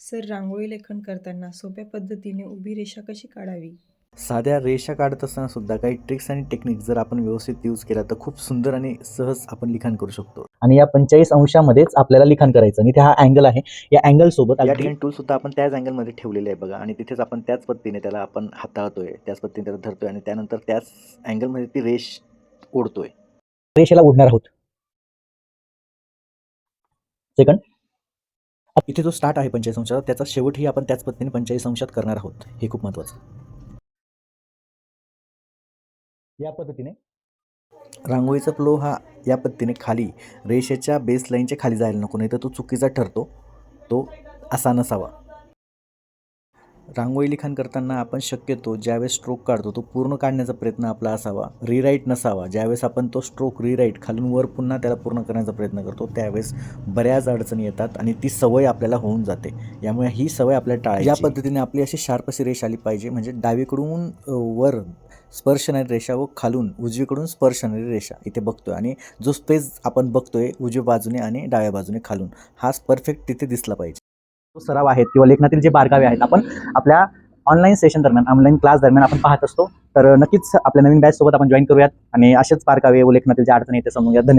Sir रांगोळी लेखन करताना सोप्या पद्धतीने उभी रेषा कशी काढावी? साध्या रेषा काढत असताना सुद्धा काही ट्रिक्स आणि टेक्निक जर आपण व्यवस्थित यूज केला तर खूप सुंदर आणि सहज आपण लिखाण करू शकतो. आणि या पंचेचाळीस अंशामध्येच आपल्याला लिखाण करायचं आणि इथे हा अँगल आहे. या अँगल सोबत या ठिकाणी टूल सुद्धा आपण त्याच अँगलमध्ये ठेवलेले आहे बघा. आणि तिथेच आपण त्याच पद्धतीने त्याला आपण हाताळतोय त्याच पद्धतीने त्याला धरतोय आणि त्यानंतर त्याच अँगलमध्ये ती रेष ओढतोय. रेषेला ओढणार आहोत. सेकंड इथे जो स्टार्ट आहे पंचायत अंशाचा त्याचा शेवटही आपण त्याच पद्धतीने पंचायत संशयात करणार आहोत. हे खूप महत्त्वाचं या पद्धतीने रांगोळीचा फ्लो हा या पद्धतीने खाली रेषेच्या बेस लाईनच्या खाली जायला नको नाही तर तो चुकीचा ठरतो. तो असा नसावा. रांगोळी लिखाण करताना आपण शक्यतो ज्यावेळेस स्ट्रोक काढतो तो पूर्ण काढण्याचा प्रयत्न आपला असावा. रिराईट नसावा. ज्यावेळेस आपण तो स्ट्रोक रिराईट खालून वर पुन्हा त्याला पूर्ण करण्याचा प्रयत्न करतो त्यावेळेस बऱ्याच अडचणी येतात आणि ती सवय आपल्याला होऊन जाते. यामुळे ही सवय आपल्याला टाळायची. या पद्धतीने आपली अशी शार्प अशी रेष आली पाहिजे म्हणजे डावीकडून वर स्पर्शणारी रेषा व खालून उजवीकडून स्पर्शणारी रेषा इथे बघतोय. आणि जो स्पेस आपण बघतोय उजव्या बाजूने आणि डाव्या बाजूने खालून हा परफेक्ट तिथे दिसला पाहिजे. सराव आहेत किंवा लेखनातील जे बारकावे आहेत आपण आपल्या ऑनलाईन सेशन दरम्यान ऑनलाईन क्लास दरम्यान आपण पाहत असतो. तर नक्कीच आपल्या नवीन बॅच सोबत आपण जॉईन करूयात आणि असेच बारकावे व लेखनातील जे अडचणी आहेत ते समजून घ्या. धन्यवाद.